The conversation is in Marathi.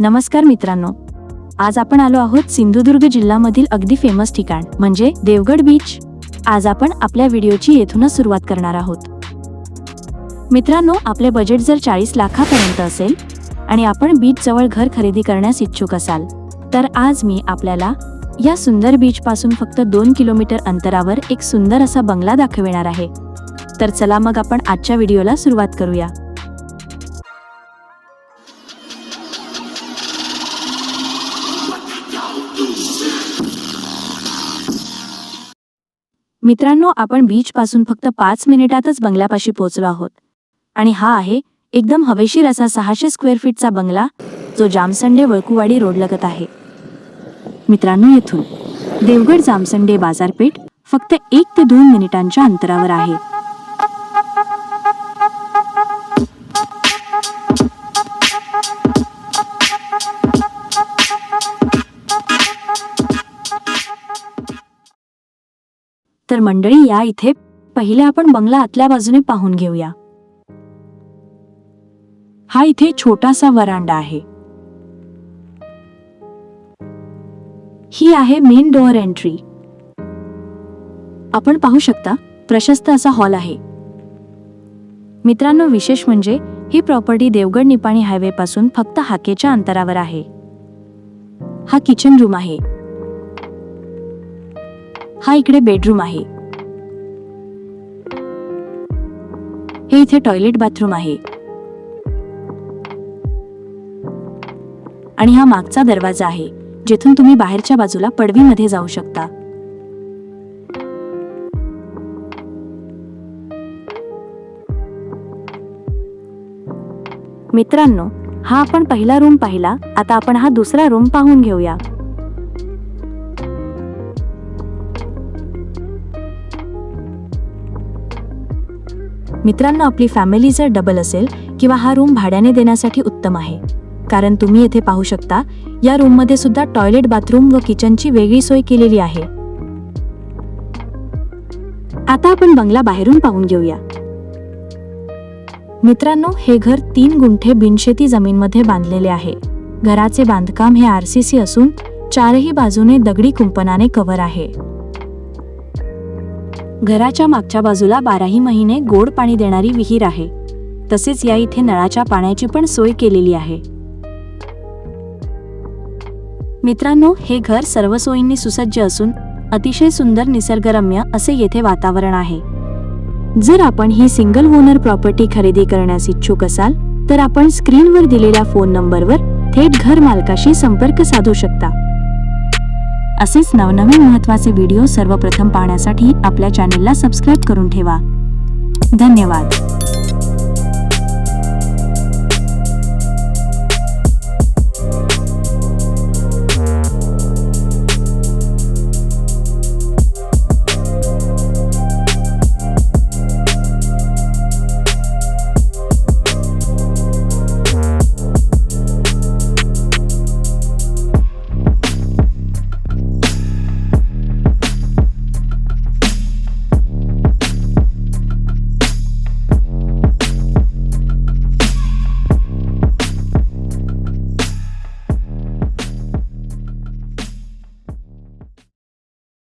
नमस्कार मित्रांनो. आज आपण आलो आहोत सिंधुदुर्ग जिल्ह्यामधील अगदी फेमस ठिकाण म्हणजे देवगड बीच आज आपण आपल्या व्हिडिओची येथूनच सुरुवात करणार आहोत. मित्रांनो आपले बजेट जर चाळीस लाखापर्यंत असेल आणि आपण बीच जवळ घर खरेदी करण्यास इच्छुक असाल तर आज मी आपल्याला या सुंदर बीचपासून फक्त दोन किलोमीटर अंतरावर एक सुंदर असा बंगला दाखविणार आहे. तर चला मग आपण आजच्या व्हिडिओला सुरुवात करूया. मित्रांनो आपण बीचपासून फक्त पाच मिनिटातच बंगल्यापाशी पोहोचलो आहोत. आणि हा आहे एकदम हवेशीर असा सहाशे स्क्वेअर फीटचा बंगला जो जामसंडे वळकुवाडी रोड लगत आहे. मित्रांनो येथून देवगड जामसंडे बाजारपेठ फक्त एक ते दोन मिनिटांच्या अंतरावर आहे. तर मंडळी या इथे पहिले आपण बंगला आतल्या बाजूने पाहून घेऊया. हा इथे छोटासा वरांडा आहे. ही आहे मेन डोअर एंट्री आपण पाहू शकता प्रशस्त असा हॉल आहे. मित्रांनो विशेष म्हणजे ही प्रॉपर्टी देवगड निपाणी हायवे पासून फक्त हाकेच्या अंतरावर आहे. हा किचन रूम आहे. हा इकडे बेडरूम आहे. हे इथे टॉयलेट बाथरूम आहे. आणि हा मागचा दरवाजा आहे जिथून तुम्ही बाहेरच्या बाजूला पडवीमध्ये जाऊ शकता. मित्रांनो हा आपण पहिला रूम पाहिला आता आपण हा दुसरा रूम पाहून घेऊया. मित्रांनो आपली फॅमिली जर डबल असेल किंवा हा रूम भाड्याने देण्यासाठी उत्तम आहे. कारण तुम्ही येथे पाहू शकता या रूममध्ये सुद्धा टॉयलेट बाथरूम व किचनची वेगळी सोय केलेली आहे. आता आपण बंगला बाहेरून पाहून घेऊया. मित्रांनो हे घर तीन गुंठे बिनशेती जमीनमध्ये बांधलेले आहे. घराचे बांधकाम हे आरसीसी असून चारही बाजूने दगडी कुंपणाने कव्हर आहे. घराच्या मागच्या बाजूला बाराही महिने गोड पाणी देणारी विहीर आहे. तसेच या इथे नळाच्या पाण्याची पण सोय केलेली आहे. मित्रांनो हे घर सर्व सोयींनी सुसज्ज असून अतिशय सुंदर निसर्गरम्य असे येथे वातावरण आहे. जर आपण ही सिंगल ओनर प्रॉपर्टी खरेदी करण्यास इच्छुक असाल तर आपण स्क्रीनवर दिलेल्या फोन नंबरवर थेट घर मालकाशी संपर्क साधू शकता. असेच नवनवीन महत्त्वाचे व्हिडिओ सर्वप्रथम पाहण्यासाठी आपल्या चॅनेलला सबस्क्राईब करून ठेवा. धन्यवाद.